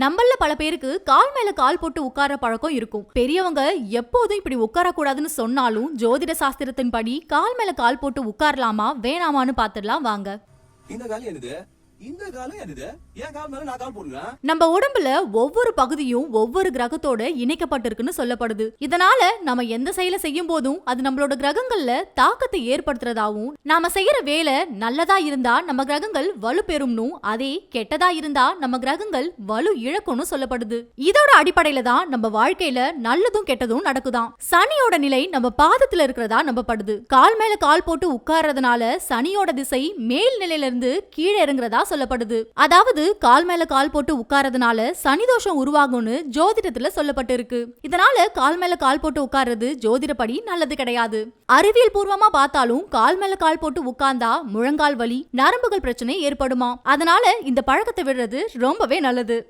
நம்மள பல பேருக்கு கால் மேல கால் போட்டு உட்கார பழக்கம் இருக்கும். பெரியவங்க எப்போதும் இப்படி உட்கார கூடாதுன்னு சொன்னாலும் ஜோதிட சாஸ்திரத்தின் படி கால் மேல கால் போட்டு உட்காரலாமா வேணாமான்னு பாத்துடலாம் வாங்க. நம்ம உடம்புல ஒவ்வொரு பகுதியும் ஒவ்வொரு கிரகத்தோட இணைக்கப்பட்டிருக்குன்னு சொல்லப்படுது. இதனால நம்ம எந்த செயலை செய்யும் போதும் அது நம்மளோட கிரகங்கள்ல தாக்கத்தை ஏற்படுத்துறதாவும் நாம செய்யற வேலை நல்லதா இருந்தா நம்ம கிரகங்கள் வலு பெறும்னும் அதே கெட்டதா இருந்தா நம்ம கிரகங்கள் வலு இழக்கும்னு சொல்லப்படுது. இதோட அடிப்படையில தான் நம்ம வாழ்க்கையில நல்லதும் கெட்டதும் நடக்குதாம் சனியோட நிலை நம்ம பாதத்துல இருக்கிறதா நம்பப்படுது. கால் மேல கால் போட்டு உட்கார்றதுனால சனியோட திசை மேல் நிலையில இருந்து கீழே இறங்குறதா சொல்லப்படுது. அதாவது கால் மேல கால் போட்டு உட்காரதுனால சனி தோஷம் உருவாகும்னு ஜோதிடத்துல சொல்லப்பட்டு இருக்கு இதனால கால் மேல கால் போட்டு உட்கார்றது ஜோதிடப்படி நல்லது கிடையாது. அறிவியல் பூர்வமா பார்த்தாலும் கால் மேல கால் போட்டு உட்கார்ந்தா முழங்கால் வலி நரம்புகள் பிரச்சனை ஏற்படுமா? அதனால இந்த பழக்கத்தை விடுறது ரொம்பவே நல்லது.